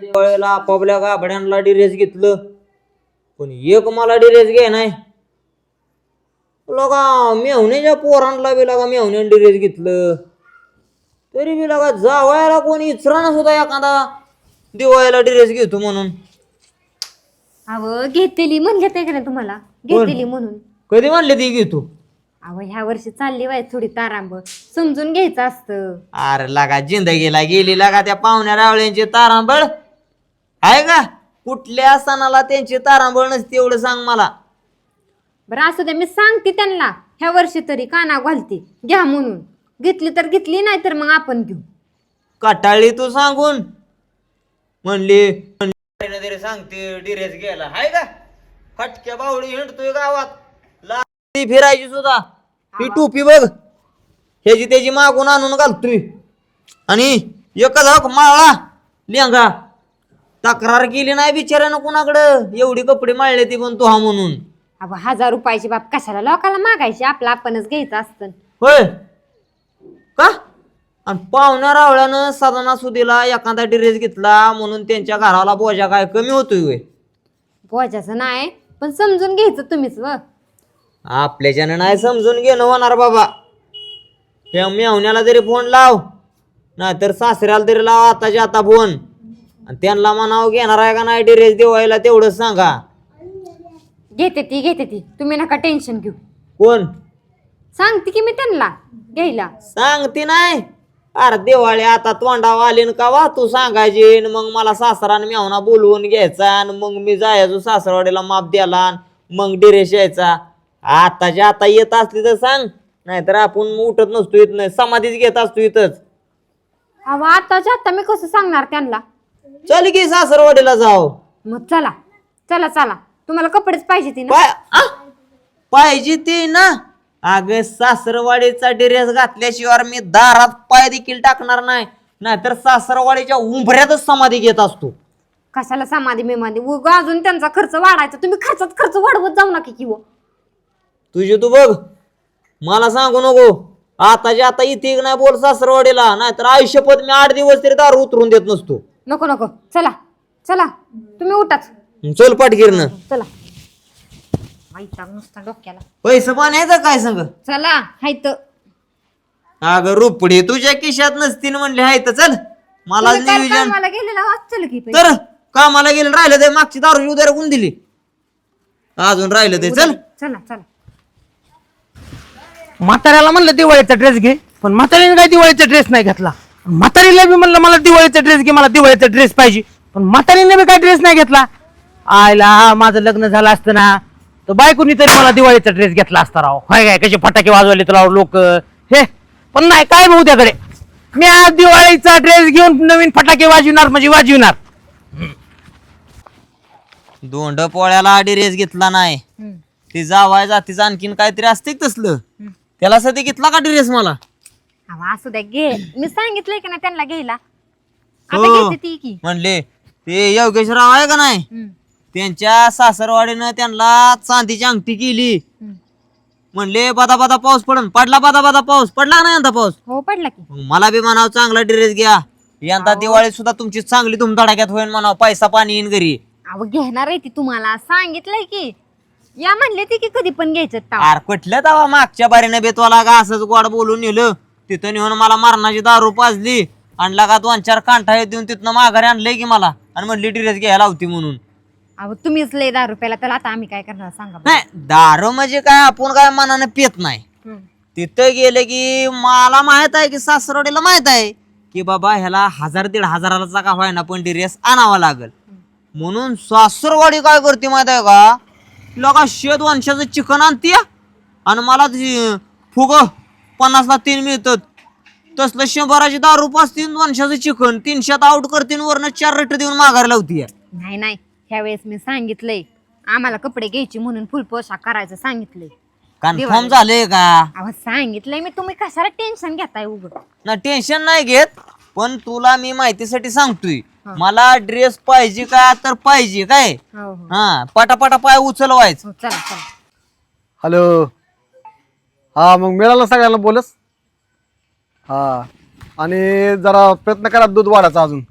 दिवाळीला आपापल्या गाभड्यांना डिरेस घेतलं. पण एक मला डिरेस घे नाही. लगा मेहुण्याच्या पोरांना बी लगा मेहुण्याने डिरेस घेतलं. तरी बी लगा जावायला कोणी इचराना सुद्धा एखादा दिवाळीला डिरेस घेतो म्हणून. अव घेतलेली म्हणले ते का नाही तुम्हाला? घेतलेली म्हणून. कधी म्हणले ती घेतो? अव ह्या वर्षी चालली वाय थोडी तारांब. समजून घ्यायचं असतं. अरे लागा जिंदगीला गेली लागा त्या पाहुण्या रावळ्यांची तारांबळ. आहे का? कुठल्या सणाला त्यांची तारांबळ नसते एवढं सांग मला. बरं असं द्या मी सांगते त्यांना. ह्या वर्षी तरी काना घालते. घ्या म्हणून. घेतली तर घेतली नाही तर मग आपण घेऊ. कटाळी तू सांगून. म्हणली म्हणली तरी सांगते डिरेस घ्यायला. हाय का? फटक्या बावडी हिंडतोय गावात. लाकडी फिरायची सुद्धा. ही टोपी बघ. ह्याची त्याची मागून आणून घालतोय. आणि एकच हक माळला लेंगा. तक्रार केली नाही बिचाऱ्यानं कुणाकडं? एवढी कपडे माळले ती पण तू हा म्हणून. अव हजार रुपयाची बाप कशाला लोकाला मागायची? आपलं आपणच घ्यायचं असतं. होय. का? आणि पाहुण्या रावळ्यानं सदनासुदीला एखादा ड्रेस घेतला म्हणून त्यांच्या घराला बोजा काय कमी होतोय होय? बोजाचं नाही पण समजून घ्यायचं तुम्हीच व. आपल्याच्यानं नाही समजून घेणं होणार बाबा. त्या मेवण्याला जरी फोन लाव नाहीतर सासऱ्याला तरी लाव आताच्या आता फोन आणि त्यांना म्हणावं घेणार आहे का नाही ड्रेस देवायला तेवढंच सांगा. घेते ती घेते ती. तुम्ही नका टेन्शन घेऊ. कोण? सांगते की मी त्यांना घ्यायला. सांगते नाही. अरे दिवाळी आता तोंडावर आली न का वा तू सांगायची? न मग मला सासराने मेवना बोलवून घ्यायचा आणि मग मी जायचो सासरवाडीला माप द्याला मग डिरेश यायचा. आताच्या आता येत असली तर सांग. नाहीतर आपण उठत नसतो इथं नाही. समाधीच घेत असतो इथंच. अव आताच्या आता मी कसं सांगणार त्यांना? चल की सासरवाडीला जाऊ मग चला. चला चला. तुम्हाला कपडेच पाहिजे ती ना. पाय आ? पाहिजे ते ना. अगं सासरवाडीचा ड्रेस घातल्याशिवाय मी दारात पाय देखील टाकणार नाही. नाहीतर सासरवाडीच्या उंबऱ्यातच समाधी घेत असतो. कशाला समाधी मेमाधी उगा अजून त्यांचा खर्च वाढायचा. तुम्ही खर्चात खर्च वाढवत जाऊ नका किंवा तुझी तू बघ. मला सांगू नको. आताच्या आता इथे नाही बोल सासरवाडीला नाहीतर आयुष्यपत मी आठ दिवस तरी दारू उतरून देत नसतो. नको नको. चला चला. तुम्ही उठाच. चल पाठगिरनं चला. वैताग नुसता डोक्याला. पैसे पाण्याचं काय सांग? चला हायत अगं रुपडी तुझ्या खिशात नसतील म्हणले हाय तर चल. मला नियोजन कामाला गेलेला वाचल की पैसे. तर कामाला गेलं राहिलं ते मागची दारूची उद्या कोण दिली. अजून राहिलं ते चल. चला चला. म्हाताऱ्याला म्हणलं दिवाळीचा ड्रेस घे. पण म्हातारीने काय दिवाळीचा ड्रेस नाही घेतला? म्हातारीला बी म्हणलं मला दिवाळीचा ड्रेस घे मला दिवाळीचा ड्रेस पाहिजे. पण म्हातारीने बी काय ड्रेस नाही घेतला? आयला माझं लग्न झालं असतं ना. तर बायकोनी तरी मला दिवाळीचा ड्रेस घेतला असता राव. काय काय कसे फटाके वाजवले तर लोक? हे पण नाही काय भाऊ त्याकडे? मी आज दिवाळीचा ड्रेस घेऊन नवीन फटाके वाजविणार म्हणजे वाजविणार. दोंड पोळ्याला आडी रेस घेतला नाही. ते जावाय जातीचं आणखीन काहीतरी असते की तसलं? त्याला सध्या घेतला का ड्रेस मला? अहो, असू द्या घे. मी सांगितलंय की ना त्यांना घ्यायला. आता हो. घेते ती की. म्हणले ते योगेशराव आहे का नाही? हम्म, त्यांच्या सासरवाडीनं त्यांना चांदीची अंगठी केली. हम्म. म्हणले बदा बदा पाऊस पडन. पडला बदा बदा पाऊस. पडला नाही यंदा पाऊस? हो पडला की. मग मला बी म्हणावं चांगला ड्रेस घ्या. यंदा दिवाळी सुद्धा तुमची चांगली धुमधडाक्यात होईल म्हणावं पैसा पाणी येईन घरी. अहो घेणार आहे ती तुम्हाला. सांगितलंय की. या म्हणले ती की कधी पण घ्यायचं ताव. आर कुठलं तवा? मागच्या बारीने बेतवाला का असंच गोड बोलून नेलं. तिथं नेऊन मला मारणाची दारू पाजली. आणि लगा दोन चार कांठा देऊन तिथनं माघारी आणलंय की मला. आणि म्हणली ड्रेस घ्यायला होती म्हणून. अहो तुम्हीच लय दहा रुपयाला तर आता आम्ही काय करणार सांगा बरं. नाही दारू म्हणजे काय आपण काय मनाने पित नाही. हम्म. तिथं गेले की मला माहीत आहे की सासरवाडीला माहीत आहे की बाबा ह्याला हजार दीड हजाराचा का व्हायना पण ड्रेस आणावा लागल. म्हणून सासरवाडी काय करते माहीत आहे का? लगा शेत वंशाचं चिकन आणते आणि मला फुग पन्नासला तीन मिळतात. तसलं शंभराची दारू पाच तीन वंशाचं चिकन तीनशेत आउट करते वरनं चार रट देऊन माघारी लावतीये नाही नाही. ह्या वेळेस मी सांगितलंय आम्हाला कपडे घ्यायचे म्हणून फुल पोशाख करायचं सांगितलंय. कन्फर्म झालंय का? अहो सांगितलंय मी तुम्ही कशाला टेन्शन घेताय उघड ना टेन्शन नाही घेत. पण तुला मी माहितीसाठी सांगतोय मला ड्रेस पाहिजे का तर पाहिजे काय? हो हो. हा पटापटा पाय उचलवायचं. हो चला चला. हॅलो. हा मग मिळालं सगळ्यांना बोलस. हा आणि जरा प्रयत्न करा दूध वाढायचा अजून.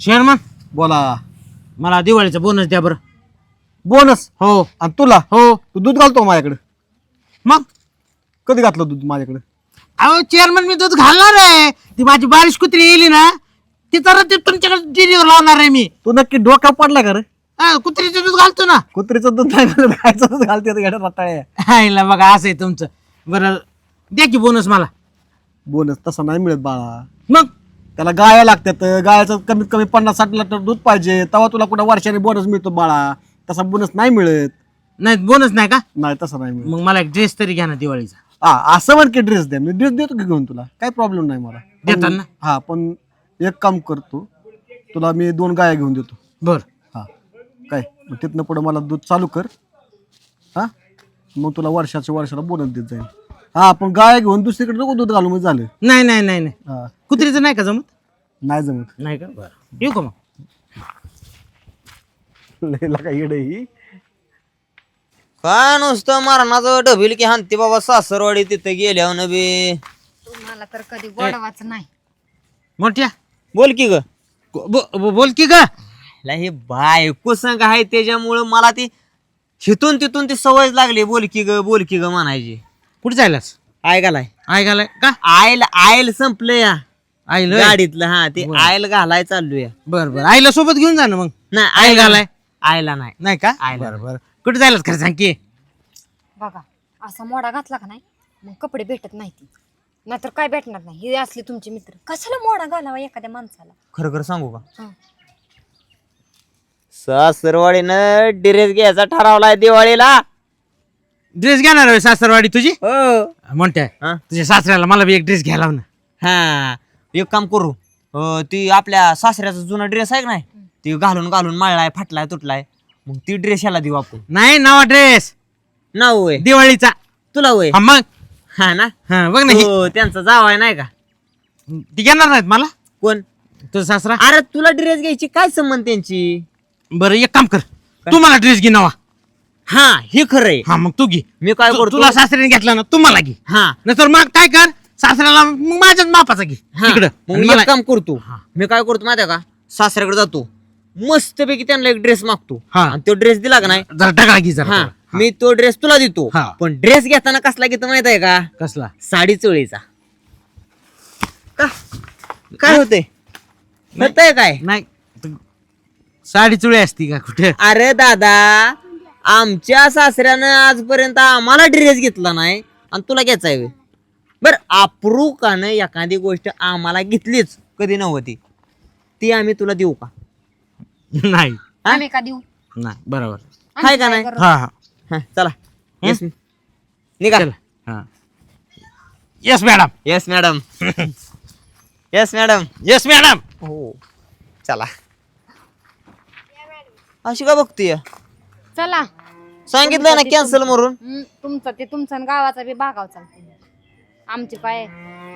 चेअरमन बोला. मला दिवाळीचा बोनस द्या बरं. बोनस हो. आणि तुला? हो. तू दूध घालतो माझ्याकडे? मग? कधी घातलं दूध माझ्याकडे? अहो चेअरमन मी दूध घालणार आहे. ती माझी बारिश कुत्री येईल ना ती तर ते तुमच्याकडे डिलिव्हर लावणार आहे मी. तू नक्की डोक्या पडला का रे? हा, कुत्रीचं दूध घालतो ना. कुत्रीचं दूध नाही घालत गायचं दूध घालते गाड्या रताळ्या हायला बघा असं आहे तुमचं. बरं द्या की बोनस मला. बोनस तसा नाही मिळत बाळा. मग? त्याला गाया लागतात गायाचं कमीत कमी पन्नास साठ लिटर दूध पाहिजे तेव्हा तुला कुठं वर्षाने बोनस मिळतो बाळा. तसा बोनस नाही मिळत. नाही बोनस नाही का? नाही तसा नाही मिळत. मग मला एक ड्रेस तरी घ्या ना दिवाळीचा. हा असं म्हण की ड्रेस द्या मी ड्रेस देतो की घेऊन तुला? काही प्रॉब्लेम नाही मला. पण- देतात ना? हा पण एक काम करतो. तुला मी दोन गाया घेऊन देतो. बर. हा. काय? मग तिथनं पुढे मला दूध चालू कर. हा? मग तुला वर्षाच्या वर्षाला बोनस देत जाईल. हा पण गाय घेऊन दुसरीकडे नको दूध घालून मग झालं. नाही नाही नाही नाही. हा. कुत्रीचं नाही का जमत? नाही जमत. नाही का? बरं. येऊ का मग? लयला काय येड ही. काय नुसतं मरणाचं डबील की हानते बाबा सासरवाडी तिथे गेल्यावर बी. तुम्हाला तर कधी गोडवाच नाही. मोठ्या बोल की ग. बो- बो- बोल की ग. ला हे बायको संग आहे त्याच्यामुळं मला ती हिथून तिथून ती सवय लागली. बोल की ग बोल की ग म्हणायची. कुठे जायलास? ऐकालाय ऐकायला का? आयल आयल संपलं या. आईला गाडीतलं हा ते आयल घालाय चाललोय बर बर. आईला सोबत घेऊन जा ना मग. नाही आयल आयला घालाय? आयला नाही. नाही का? आईला बरं बरं. कुठे जायलास खरं सांग की? बघा असा मोडा घातला का नाही मग कपडे भेटत नाही ती. नाहीतर काय भेटणार नाही? हे असले तुमचे मित्र. कशाला मोडा घालावा एखाद्या माणसाला? खरं खरं सांगू का? हं. सासरवाडीनं ड्रेस घ्यायचा ठरवलाय दिवाळीला. ड्रेस घेणार आहे सासरवाडी तुझी? हो. म्हणते हा? तुझ्या सासऱ्याला मला बी एक ड्रेस घ्यायला लाव ना. हा. एक काम करू अं, ती आपल्या सासऱ्याचा जुना ड्रेस आहे का नाही ती घालून घालून मळलाय फाटलाय तुटलाय. मग ती ड्रेस याला देऊ आपण. नाही नवा ड्रेस नाव होय. दिवाळीचा. तुला होय. हा मग? हा ना? हा बघ ना ही- हो त्यांचा जावाय नाही का? ती घेणार नाहीत मला? कोण? तुझा सासरा? अरे तुला ड्रेस घ्यायची काय संबंध त्यांची? बरं एक काम कर. तू मला ड्रेस घे नवा. हा हे खरंय हा मग तू घे. मी काय तू- करतो? तुला सासऱ्याने घेतला ना तू मला घे. हा. नंतर मग काय कर? सासऱ्याला मग माझ्याच मापाचा घे. हा. तिकडं मग आणि मी मला- एक काम करतो. मी काय करतो माहिती आहे का? सासऱ्याकडे जातो. मस्तपैकी त्यांना एक ड्रेस मागतो. हा. आणि तो ड्रेस दिला का नाही? जरा जरा हा. थोडा. मी तो ड्रेस तुला देतो. हा. पण ड्रेस घेताना कसला घेतो माहीत आहे का? कसला? साडी चोळीचा. का? काय होतंय? होतंय काय? नाही. तू- साडी चुळी असती का कुठे? अरे दादा आमच्या सासऱ्यानं आजपर्यंत आम्हाला ड्रेस घेतला नाही आणि तुला घ्यायचा आहे. बर अप्रूकानं एखादी गोष्ट आम्हाला घेतलीच. कधी नव्हती. ती आम्ही तुला देऊ का? नाही. आम्ही का देऊ? नाही बरोबर. हाय का नाही? हा हा. हा, चला. येस निघा. चल. हा. Yes madam yes madam yes madam yes madam हो. चला. अशी का बघतीय? चला. सांगितलंय ना कॅन्सल म्हणून तुमचं ते तुमचं आणि गावाचा बी बागाव चालतो आमचे पाय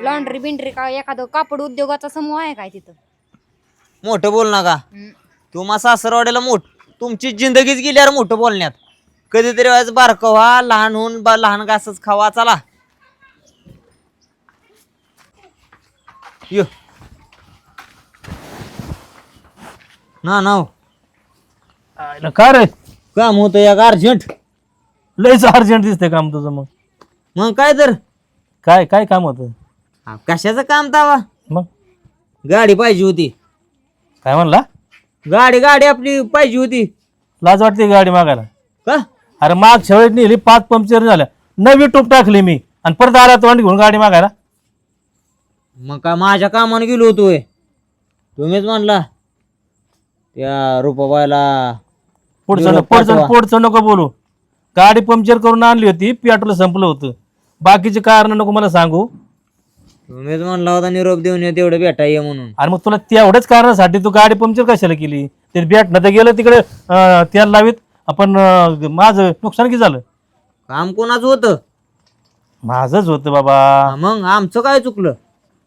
लॉन्ड्री बिंड्री का एखादं कापड उद्योगाचा समूह आहे काय तिथं? मोठं बोल नका हं. तुम्हा सासरवाड्याला मोठ तुमची जिंदगीच गेली यार मोठं बोलण्यात. कधीतरी वेळेस बारकं व्हा लहान होऊन बा लहान घासच खावा चला. यो. ना नाव का रे? काम होतं या अर्जंट. लयच अर्जंट दिसतंय काम तुझं मग. मग काय तर? काय काय काम होतं? हा, कशाचं काम तावा? मग? गाडी पाहिजे होती. काय म्हणला? गाडी गाडी आपली पाहिजे होती. लाज वाटते गाडी मागायला. का? अरे माग शेवट नेली पाच पंक्चर झाल्या. नवी टूप टाकली मी. आणि परत आला तोंड घेऊन गाडी मागायला. मग काय माझ्या कामाने गेलो होतोय तुम्हीच म्हणला त्या रुपाबाईला पुढचं निरोप पुढचं पाठवा. पुढचं नको बोलू. गाडी पंक्चर करून आणली होती पेट्रोल संपलं होतं. बाकीचे कारण नको मला सांगू. तुम्हीच म्हणला होता निरोप देऊन ये तेवढं भेटा ये म्हणून. आणि मग तुला तेवढ्याच कारणासाठी तू गाडी पंक्चर कशाला केली? ते भेटणं तर गेलं तिकडे अं, तेल लावीत. आपण अं, माझं नुकसान किती झालं? काम कोणाचं होतं? माझंच होतं बाबा. हा, मग आमचं काय चुकलं?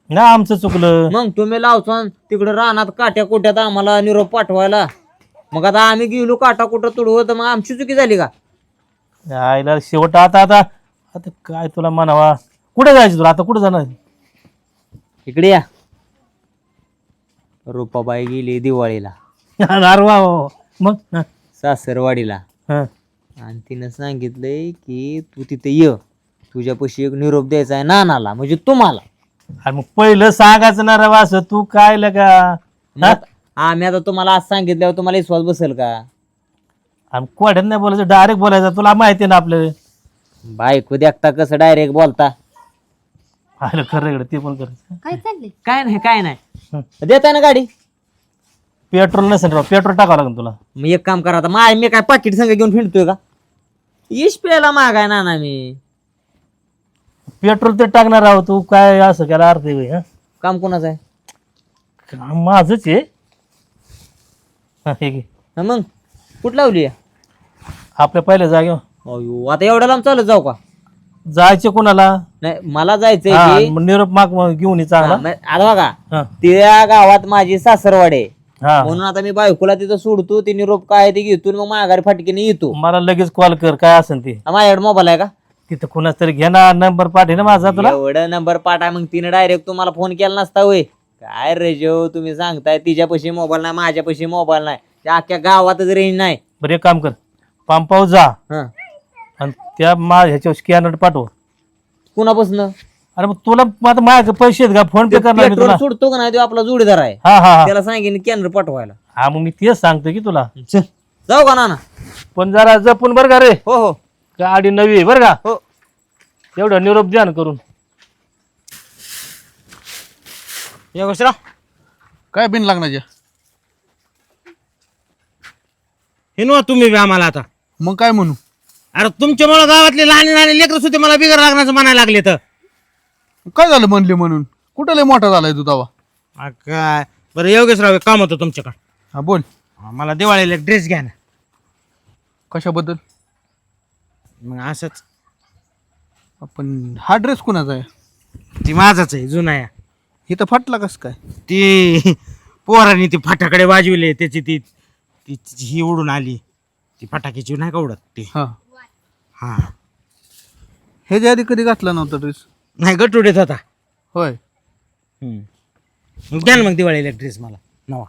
ना आमचं चुकलं. मग तुम्ही लावसान तिकडे रानात काट्या कोट्यात आम्हाला निरोप पाठवायला. मग आता आम्ही गेलो काटा कुठं तुडवत मग आमची चुकी झाली का? आईला शेवट आता आता आता काय तुला म्हणावा? कुठे जायचं तुला? आता कुठे जाणार? इकडे या. रुपाबाई गेली दिवाळीला. अरे वा वा, वा. मग? हा, सासरवाडीला. हा. आणि तिनं सांगितलंय की तू तिथे ये. तुझ्यापाशी एक निरोप द्यायचा आहे नानाला म्हणजे तुम्हाला. अरे मग पहिलं सांगायचं ना रे असं. तू काय लगा मग आता- आम्ही आता तुम्हाला आज सांगितल्यावर तुम्हाला विश्वास बसेल का? आणि कोड्यात नाही बोलायचं डायरेक्ट बोलायचं. तुला माहिती आहे ना आपलं बायको देखता कसं डायरेक्ट बोलता? आलं खरं इकडे ते पण करायचं काय चाललंय? काय नाही काय नाही. देताय ना गाडी? पेट्रोल नसेल राव पेट्रोल टाकावं लागेल तुला. मग एक काम करा आता माय मी काय पाकिट संग घेऊन फिरतोय का? इश प्यायला मागाय ना ना मी. पेट्रोल ते टाकणार राव तू काय असं केला अर्थ आहे हा? काम कोणाचं आहे? काम माझंच आहे. हा, हे घे. हा मग कुठं लावली आपल्या पहिल्या जागेवर. अयो आता एवढ्या लांब चालत जाऊ का? जायचे कोणाला? नाही मला जायचंय हा, की मग निरोप माग घेऊन ये हा, चांगला मग आता बघा हा, त्या गावात माझी सासरवाडी आहे. हा. म्हणून आता मी बायकोला तिथं सोडतो ती निरोप काय ते घेतो आणि मग माघारी फाटकीने येतो. मला लगेच कॉल कर काय असेल ते. माझ्याकडे मोबाईल आहे का? तिथं कुणाच तरी घेणार नंबर पाठे ना माझा तुला. एवढं नंबर पाठा मग तिने डायरेक्ट तुम्हाला फोन केला नसता होय. काय रे जो तुम्ही सांगताय तिच्यापाशी मोबाईल नाही माझ्यापाशी मोबाईल नाही. त्या अख्ख्या गावातच रेंज नाही. बरं एक काम कर. पंपावर जा. हा. आणि त्या मा ह्याच्यावर स्कॅनर पाठव. कुणापासून? अरे मग तुला आता माझ्या पैसे आहेत का? फोन पे करणार मी पेट्रोल तुला. सोडतो का नाही? तो आपला जोडीदार आहे. हा हा हा. त्याला सांगेन कॅनर पाठवायला. हा मग मी तेच सांगतो की तुला. चल. जाऊ का नाना? पण जरा जपून बरं का रे? हो हो. गाडी नवी आहे बरं का? हो. एवढं निरोप द्या ना करून. या गोष्टीला काय बिन लागण्याच्या हे नव्हा तुम्ही बी आम्हाला आता. मग काय म्हणू? अरे तुमच्यामुळे गावातले लहान लहान लेकर सुद्धा मला बिगर लागण्याचं म्हणायला लागले तर. काय झालं म्हणले म्हणून? कुठं लय मोठा झालाय तू तवा? काय? बरं योगेशराव एक काम होतं तुमच्याकडं. हा बोल. मला दिवाळीला एक ड्रेस घ्या ना. कशाबद्दल? मग असंच. आपण हा ड्रेस कुणाचा आहे? ती माझाच आहे जुना आहे. इथं फाटला कस काय? ती पोरांनी ती फाटाकडे वाजविले त्याची ती ती ती- ही उडून आली. ती फटाक्याची नाही का उडत ती? हा. हा. ह्याच्या आधी कधी घातला नव्हता ड्रेस नाही गटुडीत होता. होय. हम्म. द्या ना मग दिवाळीला ड्रेस मला. नवा.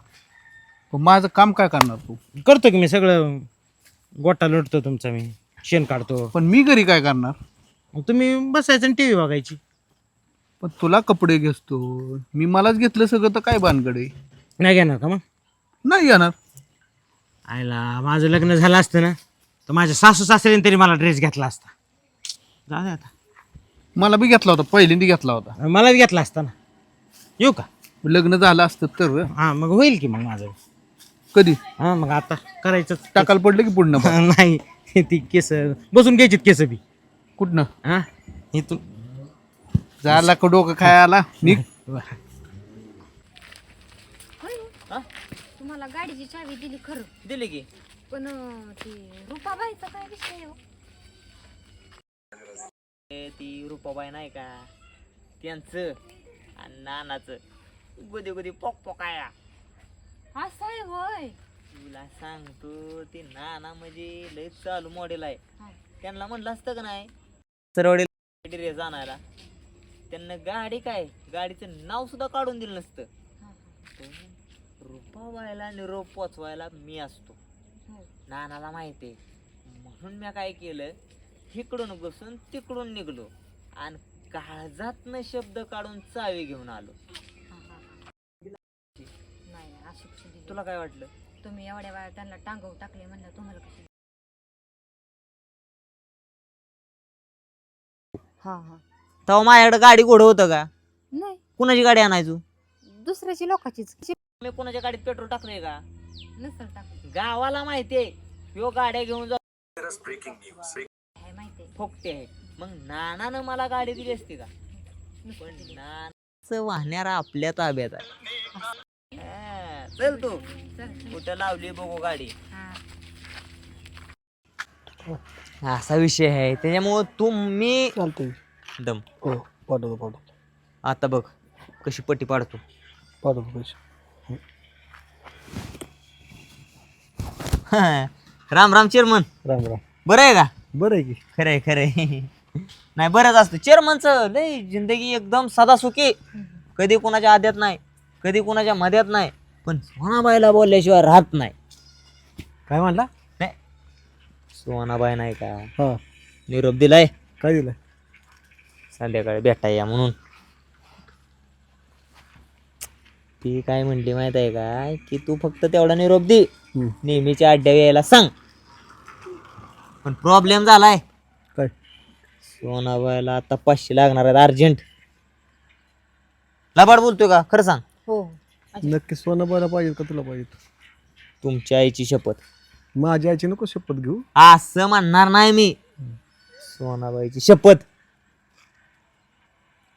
पण माझं काम काय करणार तू? करतो की मी सगळं. गोटा लोटतो तुमचा मी. शेण काढतो. पण मी घरी काय करणार? मग तुम्ही बसायचं आणि टी व्ही बघायची. पण तुला कपडे घेतो मी मलाच घेतलं सगळं तर काय भानगड आहे? नाही घेणार का मग? नाही येणार आयला माझं लग्न झालं असतं ना. तर माझ्या सासू सासऱ्याने तरी मला ड्रेस घेतला असता. जा दे आता. मला बी घेतला होता पहिल्यांदा घेतला होता. मला बी घेतला असता ना. येऊ का? लग्न झालं असतं तर? हां मग होईल की मग माझं. कधी? हां मग आता करायचं टाकायला पडलं की पुढनं नाही ती केस बसून घ्यायचीत केस बी. कुठनं? हां इथून. झाला का डोकं काय आला निघ तुम्हाला गाडीची चावी दिली खरं. दिली की. पण ती रुपाबाईचा काय विषय हो? ए, ती रुपाबाई नाही का? त्यांचं आणि नानाचं. गुदी गुदी पोक पोकाया. असं आहे होय. तुला सांगतो ते नाना म्हणजे लय चालू मॉडेल आहे. हा. त्यांना म्हणलं असतं का नाही? सरवडीला ड्रेस आणायला त्यांना गाडी काय? गाडीचं नाव सुद्धा काढून दिलं नसतं. हा, पण रुपाबाईला निरोप पोचवायला मी असतो. हो. नानाला माहिती आहे. म्हणून मी काय केलं इकडून बसून तिकडून निघलो आणि काळजातनं शब्द काढून चावी घेऊन आलो. नाही नाही अशी कशी दिली. तुला काय वाटलं? तुम्ही एवढ्या वेळा त्यांना टांगव टाकले म्हणलं तुम्हाला कशी हा हा. तेव्हा माझ्याकडे गाडी घोडं होतं का? नाही. कुणाची गाडी आणायचो? दुसऱ्याची लोकांचीच. मी कुणाच्या गाडीत पेट्रोल टाकलंय का? नसल टाकली. गावाला माहितीये ह्यो गाड्या घेऊन जाऊ. काय माहितीये फोकते आहे मग नानानं मला गाडी दिली असती का? पण नानाचं वाहण्यार आपल्या ताब्यात आहे. हा, चल तू. कुठं लावली बघू गाडी. हा. असा विषय आहे. त्याच्यामुळं तुम्ही चालतंय. दम. हो पाठवतो पाठवतो. आता बघ कशी पट्टी पाडतो. पाठवतो पैसे. राम राम चेअरमन राम राम. बरं आहे का? बरं आहे की. खरंय खरंय नाही बरंच असतं. चेअरमनचं लय जिंदगी एकदम सदा सुखी कधी कोणाच्या आद्यात नाही कधी कोणाच्या मध्यात नाही पण सोनाबाईला बोलल्याशिवाय राहत नाही. काय म्हणला? नाही. सोनाबाई नाही का? हा. निरोप दिलाय. काय दिलं संध्याकाळी भेटाय या म्हणून. ती काय म्हणली माहीत आहे का? की तू फक्त तेवढा निरोप दे. हम्म. नेहमीच्या अड्ड्या यायला सांग. पण प्रॉब्लेम झालाय. काय? सोनाबाईला आता पाचशे लागणार आहेत अर्जंट. लबाड बोलतोय का? खरं सांग. हो. नक्की सोनं बरं पाहिजे का तुला पाहिजे तुमच्या आईची शपथ. माझ्या आईची नको शपथ घेऊ. असं म्हणणार नाही मी. सोनाबाईची शपथ.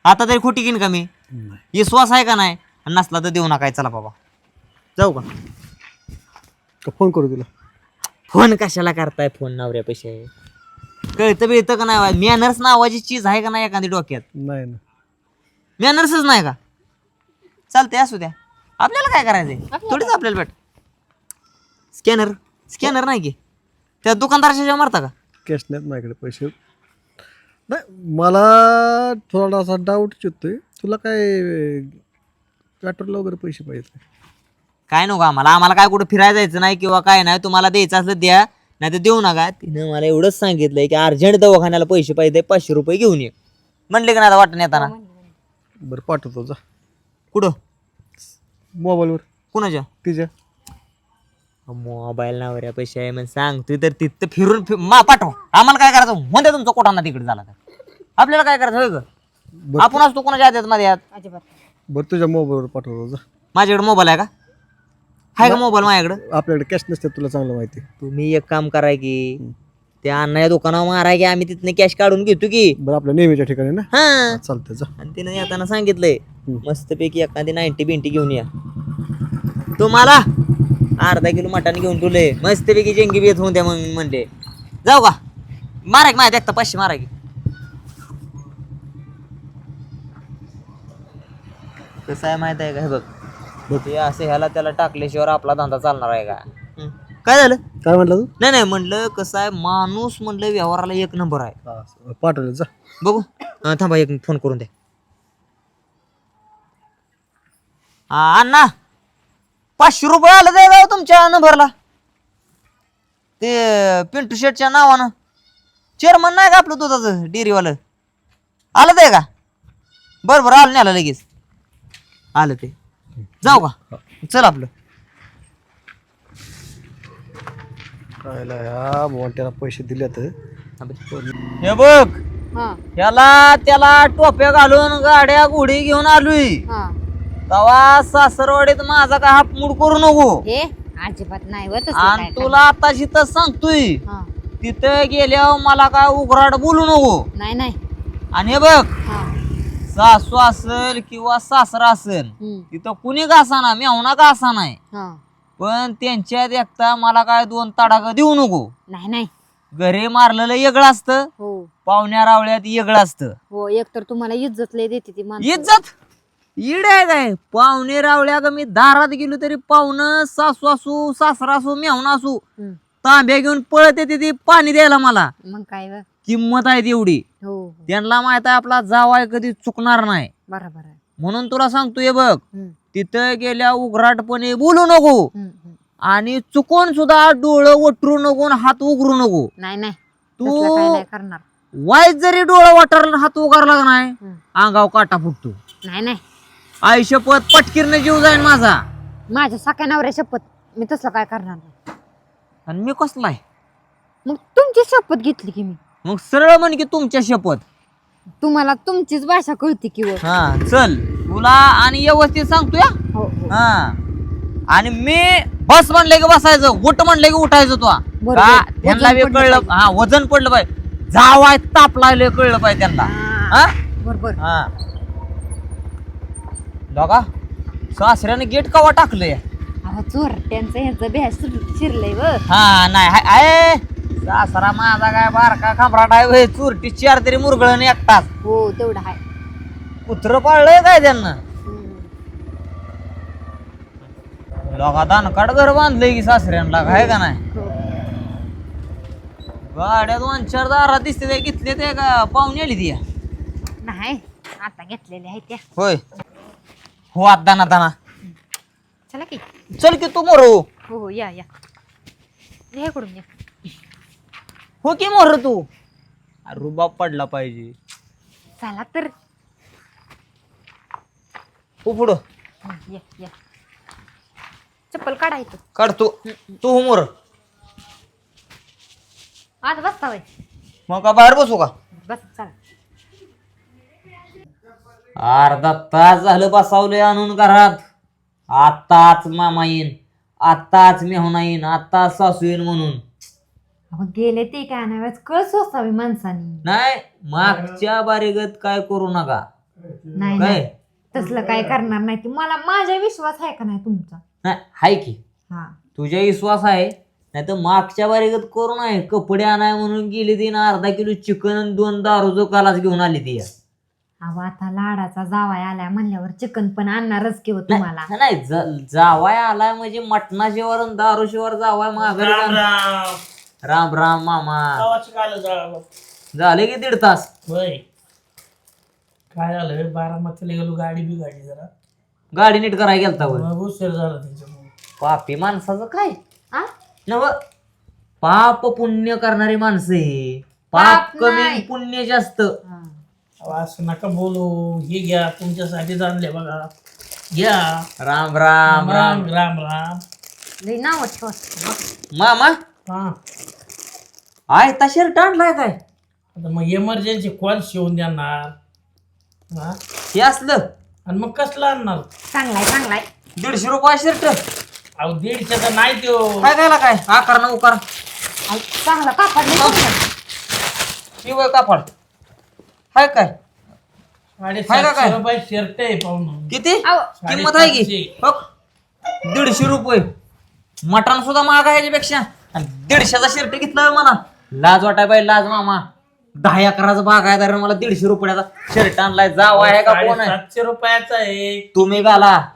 आता तरी खोटी घेईन का मी? विश्वास आहे का नाही? आणि नसला तर देऊ नका चला बाबा. जाऊ का? का फोन करू तुला? फोन कशाला करताय फोन नवऱ्या पैसे कळतं बिळतं का नाही मॅनर्स नावाची चीज आहे का नाही एखादी डोक्यात? नाही ना. मॅनर्सच नाही का? चालते असू द्या. आपल्याला काय करायचंय? थोडीच आपल्याला भेट. स्कॅनर स्कॅनर नाही की? त्या दुकानदाराच्या मारता का? कॅश नाहीत माझ्याकडे पैसे. नाही मला थोडासा डाऊट येतोय. तुला काय पेट्रोलला वगैरे पैसे पाहिजे काय नको आम्हाला. आम्हाला काय कुठं फिरायला जायचं नाही किंवा काय नाही. तुम्हाला द्यायचं असलं द्या. नाही तर देऊ नका. तिनं मला एवढंच सांगितलंय की अर्जंट दवाखान्याला पैसे पाहिजे पाचशे रुपये घेऊन ये. म्हणले का नाही आता वाटण येताना. बरं पाठवतो जा. कुठं? मोबाईलवर. कुणाच्या? तिच्या. मोबाईल नावऱ्या पैसे आहे मग सांगतोय तर तिथं फिरून फि- मा पाठवा. आम्हाला काय करायचं? म्हणते तुमचा कोटाना तिकडे झाला तर. आपल्याला काय करायचं होय ग? बरं. आपण असतो कोणाच्या हातात मध्ये अजिबात. बरं तुझ्या मोबाईलवर पाठवतो जा. माझ्याकडे मोबाईल आहे का? आहे का मोबाईल माझ्याकडे? आपल्याकडे कॅश नसते तुला चांगलं माहिती आहे. तुम्ही एक काम कराय की त्या अण्णा दुकानावर माराय की आम्ही तिथनं कॅश काढून घेतो की. बरं आपल्या नेहमीच्या ठिकाणी ना? हा. चालतंय जा. आणि तिने येताना सांगितलंय. मस्तपैकी एखादी नाईन्टी बिंटी घेऊन या. तुम्हाला अर्धा किलो मटण घेऊन ठेवले मस्तपैकी जेंगी बेत होऊन द्या मग म्हणले. जाऊ का? मारा की माझ्या देखता पाचशे मारा की. कसं आहे माहीत आहे का? हे बघ. ते असं ह्याला त्याला टाकल्याशिवाय आपला धंदा चालणार आहे का. काय झालं? काय म्हटलं तू? नाही नाही म्हणलं कसं आहे माणूस म्हणलं व्यवहाराला एक नंबर आहे. पाठवलं जा. बघू. अं, थांबा एक फोन करून द्या हा, अण्णा पाचशे रुपये आलं जाय गाव तुमच्या नंबरला. ते पिंटू शेटच्या नावानं. चेअरमन नाही का आपलं दुधाचं डेअरीवालं? आलं ते का? बरं बरं आलं नाही आलं लगेच. आलं ते. जाऊ का? चल आपलं. ह्या मोठ्याला पैसे दिले तर हे बघ हा. त्याला त्याला टोप्या घालून गाड्या घोडी घेऊन आलोय. हा. तवा सासरवाडीत माझा काय हाप मूड करू नको. हे अजिबात नाही व तसलं आणि तुला आता शिथं सांगतोय हा. तिथं गेल्यावर मला काय उघराट बोलू नको. नाही नाही. आणि हे बघ हा. सासू असेल किंवा सासरा असेल. तिथं कुणी का असा मेवना का असा नाही हा. पण त्यांच्या देखता मला काय दोन तडाख देऊ नको. नाही नाही. घरी मारलेलं वेगळं असतं हो. पाहुण्या रावळ्यात वेगळं असतं. हो एक तर तुम्हाला इज्जत लय देते ती माणसं. इज्जत? इड आहे काय? पाहुणे रावळ्या का मी दारात गेलो तरी पाहुणं सासू असू सासरा असू मेहणा असू हम्म. तांब्या घेऊन पळत येते ती पाणी द्यायला मला. मग काय व? किंमत आहे तेवढी. हो हो. त्यांना माहीत आहे आपला जावाय कधी चुकणार नाही. बरोबर आहे. म्हणून तुला सांगतोय बघ हम्म, तिथं गेल्या उघराटपणे बोलू नको. हम्म, हम्म. आणि चुकून सुद्धा डोळं वटरू नको आणि हात उघडू नको. नाही नाही. तू तसलं काय नाही करणार. वाईट जरी डोळं वाटरला हात उगारला का नाही हम्म. अंगाव काटा फुटतो. नाही नाही. आयुष्यपत पटकीरनं जीव जाईल माझा. माझ्या सख्या नवऱ्या शपथ मी तसलं काय करणार नाही. आणि मी कसलाय मग तुमची शपथ घेतली की मी. मग सरळ म्हण की तुमच्या शपथ. तुम्हाला तुमचीच भाषा कळते की व. हा चल. तुला आणि व्यवस्थित सांगतोय हा? हो हो. हा. आणि मी बस म्हणले की बसायचं उठ म्हणले की उठायचं तो. बरोबर. का? त्यांना वजन बी पडलं कळलं हा वजन पडलं पाहिजे. जावाय ताप लागले कळलं पाहिजे त्यांना. हा. बरोबर. हा. बघा सासऱ्याने गेट कवा टाकलंय? अहो चोर त्यांचं ह्याचं बेह शिरलंय व. हा नाही हाय- सासरा माझा काय बारका खांबराट आहे व्हय, चुरटी चार तरी मुरगळण एकटाच. हो तेवढं आहे. कुत्र पाळलंय काय त्यांना? हम्म. लोका दानकाड घर बांधलंय की सासऱ्यांना काय का नाही? हो. गाड्या दोन चार दारात दिसते ते घेतले ते का पाहुणे आली ती नाही आता घेतलेल्या आहेत त्या. होय. हो आता दाना दाना चला की. चल की तू मोर हो. हो या या. या इकडून या हो की मोर तू? अरे रुबाब पडला पाहिजे. चला तर. हो पुढं. हं, या या. चप्पल काढायचं काढ तू. तू हो मोर. आज बसता वय मग का बाहेर बसू का? बस चला. अर्धा तास झालं बसावलंय आणून घरात. आताच मामा येईन. आताच मेहना येईन. आताच सासू येईन म्हणून. अहो गेले ते काय नाही कळ सोसावी माणसानी? नाही मागच्या बारीगत काय करू नका. नाही काय? नाही. तसलं काय करणार नाही ती. मला माझा विश्वास आहे का नाही तुमचा? नाही हाय की. हा. तुझ्या विश्वास आहे. नाही तर मागच्या बारीगत करू नाही कपडे आणाय म्हणून गेली ती ना अर्धा किलो चिकन आणि दोन दारूचो कालाच घेऊन आली ती. अहो आता लाडाचा जावाय आलाय म्हणल्यावर चिकन पण आणणारच की हो तुम्हाला? नाही ज- जावाय आलाय म्हणजे मटणाशिवार आणि दारूशिवार जावाय माघारी जाणार. राम. राम मामा. झाले की दीड तास. होय. काय झालं बारामतीला गेलो गाडी बिघाडी जरा. गाडी नीट करायला गेलता. मग उशीर झाला त्याच्यामुळे. पापी माणसाचं काय? आ? नव पाप पुण्य करणारी माणसं आहे पाप पाप कमी नाही. पुण्य जास्त. हा. असं नका बोलू. हे घ्या तुमच्यासाठी आणले बघा. घ्या. राम राम राम राम. राम राम. लई नाव ठेवत मामा? हा. आहे ता शर्ट आणलाय काय? आता मग इमर्जन्सी कोण शिवून देणार. हा? हे असलं. आणि मग कसलं आणणार? चांगलाय चांगलाय. दीडशे रुपये शर्ट अहो दीडशेचा नाही तो काय काय? काय आकार ना उकार. अहो, चांगला कापड नाही वय कापड. हाय काय? हाय का काय? साडेसातशे रुपये शर्ट आहे पाहुणं किती? अहो, किंमत आहे की? साडेसातशे. हो. दीडशे रुपये. मटण सुद्धा महाग आहे याच्यापेक्षा आणि दीडशेचा शर्ट घेतला म्हणा. लाज वाटाय बाई लाज मामा. दहा अकराचा भाग आहे तर मला दीडशे रुपयाचा शर्ट आणलाय. जाव आहे का कोण आहे? सातशे रुपयाचा आहे. तुम्ही घाला.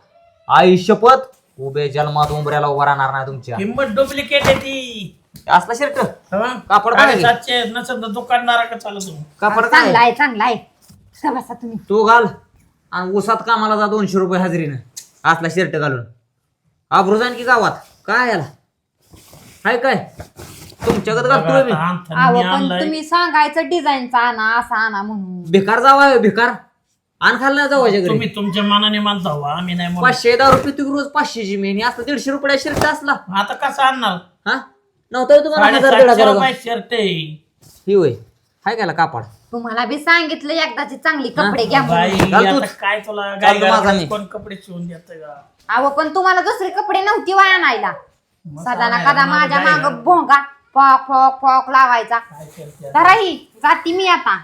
आई शपथ उभे जन्मात उंबऱ्याला उभा राहणार नाही तुमच्या. किंमत डुप्लिकेट आहे ती. असला शर्ट हं? कापड काय आहे? सातशे नसेल तर दुकानदारा का कापड चांगला आहे? चांगला आहे. बसा तुम्ही. तू घाल. आणि उसात कामाला जा दोनशे रुपये हजेरीनं. असला शर्ट घालून. आबरू जाण की गावात. काय याला? हाय काय? तुमच्याकडे घालतोय मी. अहो पण तुम्ही सांगायचं डिझाईनचा आणा असा आणा म्हणून. भिकार जावा भिकार. आण खाल ना जावाच्या घरी. तुम्ही तुमच्या मनाने मानता हो आम्ही नाही म्हणत. पाचशे दहा रुपये तुम्ही रोज पाचशेची मेहनी असं दीडशे रुपये शर्ट असला. आता कसं आणणार? हा? नव्हतं होय तुम्हाला हजार दीड साडेसातशे हजार रुपये शर्ट आहे. ही होय. हाय काय कापड? तुम्हाला बी सांगितलं एकदाची चांगली कपडे घ्या म्हणून. बाई घाल आता तूच. काय तुला घाल गाई तू माझा घरात मी. कोण कपडे शिवून देत का? अहो पण तुम्हाला दुसरे कपडे नव्हती वाय आणायला. सदा ना आणायला कदा माझ्या. माग भोंगा. फॉक फॉक फॉक लावायचा. तर ही जाती मी आता.